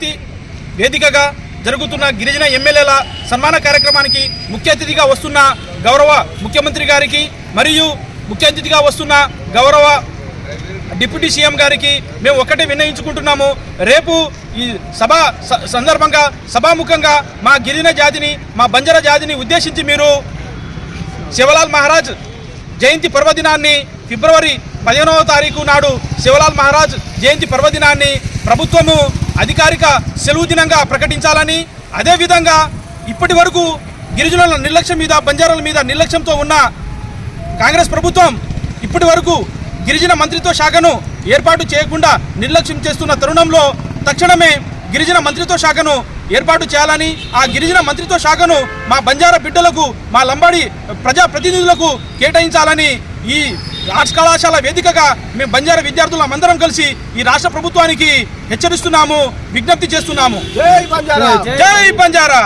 జయంతి వేదికగా జరుగుతున్న గిరిజన ఎమ్మెల్యేల సన్మాన కార్యక్రమానికి ముఖ్య అతిథిగా వస్తున్న గౌరవ ముఖ్యమంత్రి గారికి మరియు ముఖ్య అతిథిగా వస్తున్న గౌరవ డిప్యూటీ సీఎం గారికి మేము ఒకటే విన్నయించుకుంటున్నాము రేపు ఈ సభ స- సందర్భంగా సభాముఖంగా మా గిరిజన జాతిని మా బంజర జాతిని ఉద్దేశించి మీరు శివలాల్ మహారాజ్ జయంతి పర్వదినాన్ని ఫిబ్రవరి పదిహేనవ తారీఖు నాడు శివలాల్ మహారాజ్ జయంతి పర్వదినాన్ని ప్రభుత్వము అధికారిక సెలవు దినంగా ప్రకటించాలని అదేవిధంగా ఇప్పటి వరకు గిరిజనుల నిర్లక్ష్యం మీద బంజారాల మీద నిర్లక్ష్యంతో ఉన్న కాంగ్రెస్ ప్రభుత్వం ఇప్పటి వరకు గిరిజన మంత్రిత్వ శాఖను ఏర్పాటు చేయకుండా నిర్లక్ష్యం చేస్తున్న తరుణంలో తక్షణమే గిరిజన మంత్రిత్వ శాఖను ఏర్పాటు చేయాలని ఆ గిరిజన మంత్రిత్వ శాఖను మా బంజారా బిడ్డలకు మా లంబాడి ప్రజా ప్రతినిధులకు కేటాయించాలని ఈ ఆర్ట్స్ కళాశాల వేదికగా మేము బంజారా విద్యార్థులం అందరం కలిసి ఈ రాష్ట్ర ప్రభుత్వానికి హెచ్చరిస్తున్నాము విజ్ఞప్తి చేస్తున్నాము. జై బంజారా. జై బంజారా.